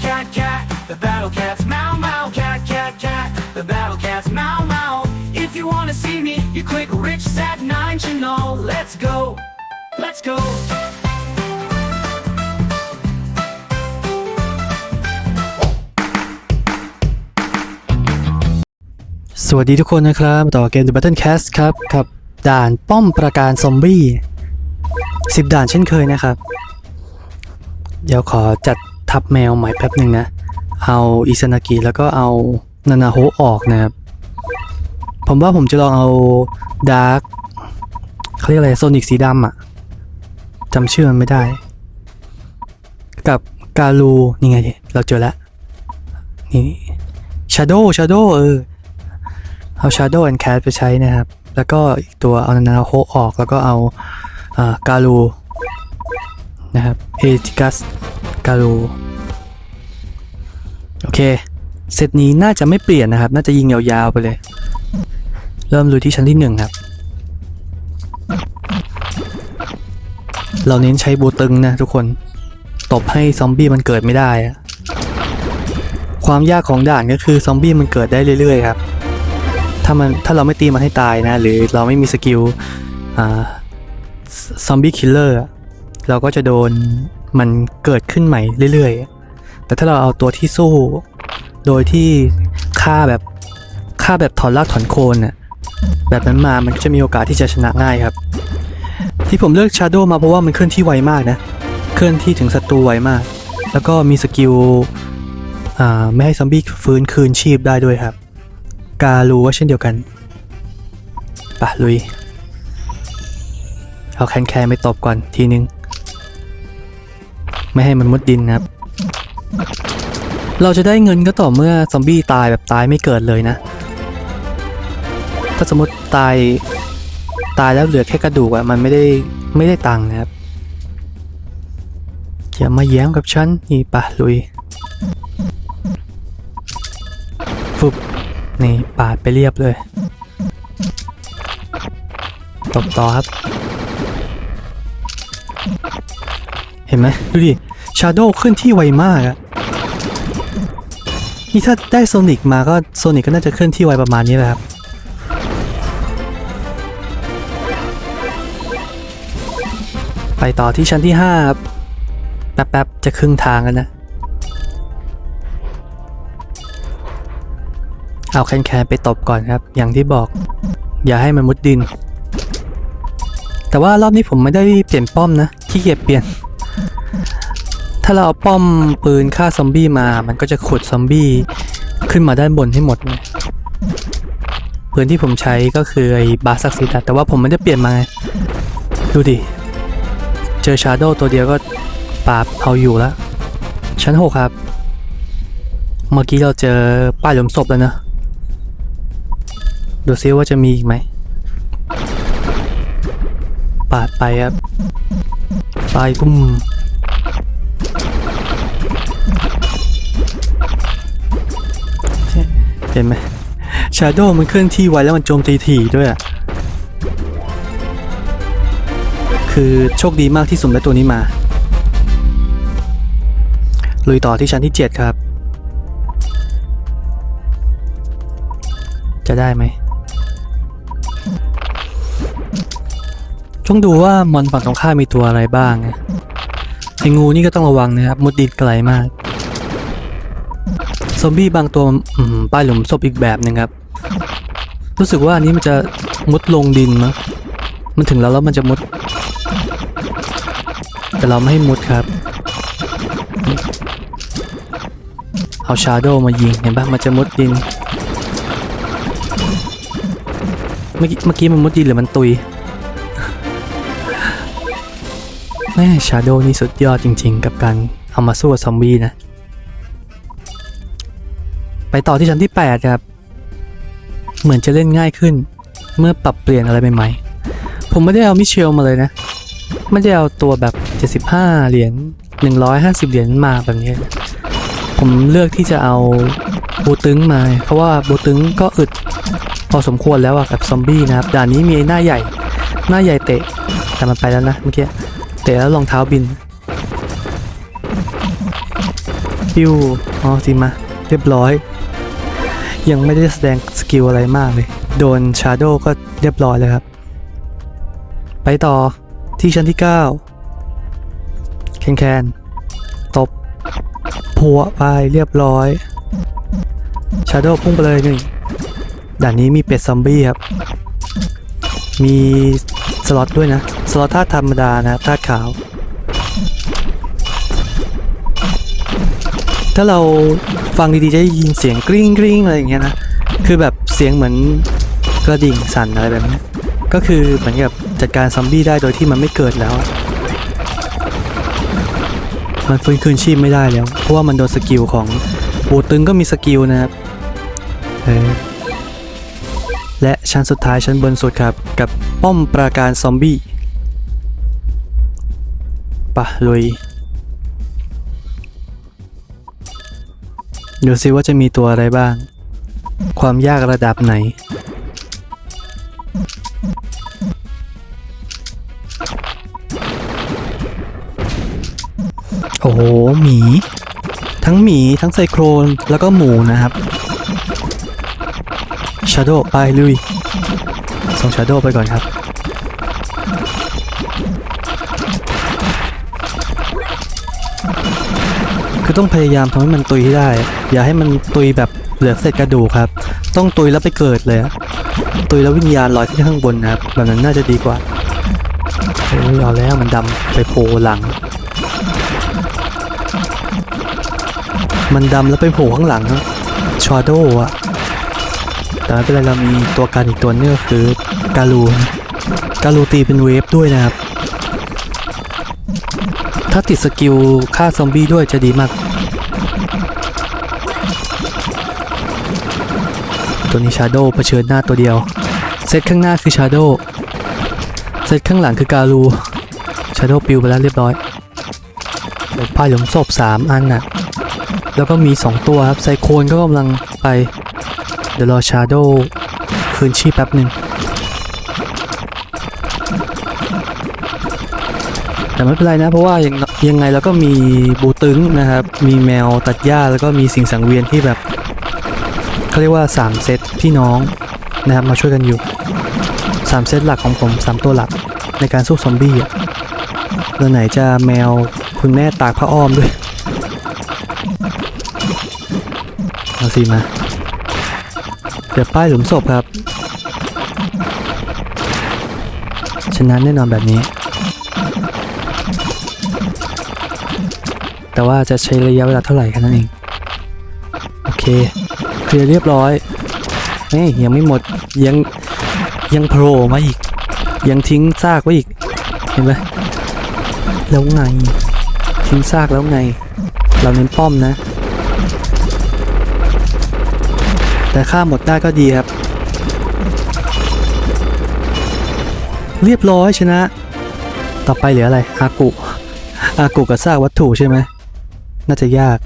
cat, cat, cat. The battle cats, meow, meow, cat, cat, cat. The battle cats, meow, meow. If you wanna see me, you click Rich Sat 9 channel. Let's go, let's go. สวัสดีทุกคนนะครับ ต่อเกม The Battle Cast ครับกับด่านป้อมประการซอมบี้10 ด่านเช่นเคยนะครับ เดี๋ยวขอจัด ทับแมวใหม่แป๊บหนึ่งนะ เอาอิซานากิแล้วก็เอานานาโฮออกนะครับ ผมว่าผมจะลองเอาดาร์กเขาเรียกอะไรโซนิกสีดำอะจำชื่อมันไม่ได้ กับกาลูนี่ไงเราเจอแล้วนี่ชาโดว์ชาโดว์เออเอา Shadow and Cat ไปใช้นะครับ แล้วก็อีกตัวเอานานาโฮออก แล้วก็เอาอ่ากาลูนะครับเอติกัส กาลูโอเค เซตนี้น่าจะไม่เปลี่ยนนะครับ น่าจะยิงยาวๆไปเลย เริ่มลุยที่ชั้นที่หนึ่งครับ เราเน้นใช้บูตึงนะทุกคน ตบให้ซอมบี้มันเกิดไม่ได้อะความยากของด่านก็คือซอมบี้มันเกิดได้เรื่อยๆครับ ถ้ามันถ้าเราไม่ตีมันให้ตายนะ หรือเราไม่มีสกิลซอมบี้คิลเลอร์เราก็จะโดน มันเกิดขึ้นใหม่เรื่อยๆ แต่ถ้าเราเอาตัวที่สู้ โดยที่ฆ่าแบบฆ่าแบบถอนรากถอนโคนน่ะแบบนั้นมามันก็จะมีโอกาสที่จะชนะง่ายครับ ที่ผมเลือกชาโดมาเพราะว่ามันเคลื่อนที่ไวมากนะ เคลื่อนที่ถึงศัตรูไวมาก แล้วก็มีสกิลอ่าไม่ให้ซอมบี้ฟื้นคืนชีพได้ด้วยครับ กาลูก็เช่นเดียวกันปะลุย เอาแคนแคนไปตบก่อนทีนึง ไม่ให้มันมุดดินครับ เราจะได้เงินก็ต่อเมื่อซอมบี้ตายแบบตายไม่เกิดเลยนะ ถ้าสมมติตายตายแล้วเหลือแค่กระดูกอะมันไม่ได้ไม่ได้ตังค์นะครับอย่ามาแย้มกับฉันนี่ปะลุยฟุบนี่ปาดไปเรียบเลยตบต่อครับ เห็นไหมดูดิ ชาโดว์ขึ้นที่ไวมากอะนี่ถ้าได้โซนิกมาก็โซนิกก็น่าจะเคลื่อนที่ไวประมาณนี้แหละครับ ไปต่อที่ชั้นที่5ครับแป๊บๆจะครึ่งทางแล้วนะ เอาแคนแคนไปตบก่อนครับ อย่างที่บอก อย่าให้มันมุดดิน แต่ว่ารอบนี้ผมไม่ได้เปลี่ยนป้อมนะขี้เกียจเปลี่ยน ถ้าเราเอาป้อมปืนฆ่าซอมบี้มา มันก็จะขุดซอมบี้ขึ้นมาด้านบนให้หมดเลยปืนที่ผมใช้ก็คือไอ้บาซักซิตแต่ว่าผมไม่ได้เปลี่ยนมาไงดูดิ เจอชาร์โดตัวเดียวก็ปราบเอาอยู่แล้ว ชั้นหกครับ เมื่อกี้เราเจอป้ายหลุมศพแล้วนะ ดูซิว่าจะมีอีกไหมปาดไปครับ ไปปุ้ม เห็นไหมชาโดมันเคลื่อนที่ไวแล้วมันโจมตีถี่ด้วยอะคือโชคดีมากที่สุ่มได้ตัวนี้มา ลุยต่อที่ชั้นที่ 7 ครับ จะได้ไหมต้องดูว่ามอนฝั่งตรงข้ามมีตัวอะไรบ้างไอ้งูนี่ก็ต้องระวังนะครับ มุดดินไกลมาก ซอมบี้บางตัวป้ายหลุมศพอีกแบบนึงครับ รู้สึกว่าอันนี้มันจะมุดลงดินมั้งมันถึงแล้วแล้วมันจะมุด แต่เราไม่ให้มุดครับ เอาชาโดมายิงเห็นปะมันจะมุดดิน เมื่อกี้เมื่อกี้มันมุดดินหรือมันตุยแม่ชาโดนี่สุดยอดจริง ๆ กับการเอามาสู้กับซอมบี้นะ ไปต่อที่ชั้นที่ 8 ครับ เหมือนจะเล่นง่ายขึ้น เมื่อปรับเปลี่ยนอะไรใหม่ๆ ผมไม่ได้เอามิเชลมาเลยนะ ไม่ได้เอาตัวแบบ 75 เหรียญ 150 เหรียญมาแบบนี้ ผมเลือกที่จะเอาบูตึงมา เพราะว่าบูตึงก็อึดพอสมควรแล้วอะกับซอมบี้นะครับ ด่านนี้มีหน้าใหญ่ หน้าใหญ่เตะ แต่มันไปแล้วนะเมื่อกี้ เตะแล้วรองเท้าบินปิ้วอ๋อทีมา เรียบร้อย ยังไม่ได้แสดงสกิลอะไรมากเลย โดนชาโดก็เรียบร้อยเลยครับ ไปต่อที่ชั้นที่ 9 แคนแคนตบพัวไปเรียบร้อยชาโดพุ่งไปเลยหนึ่งด่านนี้มีเป็ดซอมบี้ครับ มีสล็อตด้วยนะ สล็อตธาตุธรรมดานะธาตุขาว ถ้าเราฟังดีๆจะได้ยินเสียงกริ๊งกริ๊งอะไรอย่างเงี้ยนะ คือแบบเสียงเหมือนกระดิ่งสั่นอะไรแบบนี้ ก็คือเหมือนกับจัดการซอมบี้ได้โดยที่มันไม่เกิดแล้ว มันฟื้นคืนชีพไม่ได้แล้ว เพราะว่ามันโดนสกิลของบูตึงก็มีสกิลนะครับเออและชั้นสุดท้ายชั้นบนสุดครับ กับป้อมปราการซอมบี้ปะลุย ดูซิว่าจะมีตัวอะไรบ้าง ความยากระดับไหน โอ้โห หมี ทั้งหมี ทั้งไซโครน แล้วก็หมูนะครับชาโดไปลุย ส่งชาโดไปก่อนครับ คือต้องพยายามทำให้มันตุยให้ได้ อย่าให้มันตุยแบบเหลือเศษกระดูกครับ ต้องตุยแล้วไปเกิดเลยตุยแล้ววิญญาณลอยขึ้นข้างบนนะครับแบบนั้นน่าจะดีกว่าโอ้ยเอาแล้วมันดำไปโผล่หลัง มันดำแล้วไปโผล่ข้างหลังชอโดอะแต่ไม่เป็นไรเรามีตัวการอีกตัวนึงก็คือ กาลูนกาลูตีเป็นเวฟด้วยนะครับ ถ้าติดสกิลฆ่าซอมบี้ด้วยจะดีมาก ตัวนี้ชาโดเผชิญหน้าตัวเดียว เซตข้างหน้าคือชาโดเซตข้างหลังคือกาลูชาโดปิวไปแล้วเรียบร้อยเดี๋ยวผ้าหลมศพสามอันน่ะ แล้วก็มี 2 ตัวครับไซโคนก็กำลังไป เดี๋ยวรอชาโดคืนชีพแป๊บหนึ่ง แต่ไม่เป็นไรนะ เพราะว่ายังยังไงเราก็มีบูตึงนะครับ มีแมวตัดหญ้าแล้วก็มีสิ่งสังเวียนที่แบบเขาเรียกว่า 3 เซตพี่น้องนะครับมาช่วยกันอยู่ 3 เซตหลักของผม 3 ตัวหลักในการสู้ซอมบี้อะแล้วไหนจะแมวคุณแม่ตากผ้าอ้อมด้วยเอาสิมาเดี๋ยวป้ายหลุมศพครับ ชนะแน่นอนแบบนี้ แต่ว่าจะใช้ระยะเวลาเท่าไหร่แค่นั้นเอง โอเคเคลียร์เรียบร้อยเฮ้ยยังไม่หมดยังยังโผล่มาอีก ยังทิ้งซากไว้อีก เห็นไหมแล้วไง ทิ้งซากแล้วไง เราเน้นป้อมนะ แต่ฆ่าหมดได้ก็ดีครับ เรียบร้อยชนะ ต่อไปเหลืออะไรอากุอากุกับซากวัตถุใช่ไหม น่าจะยาก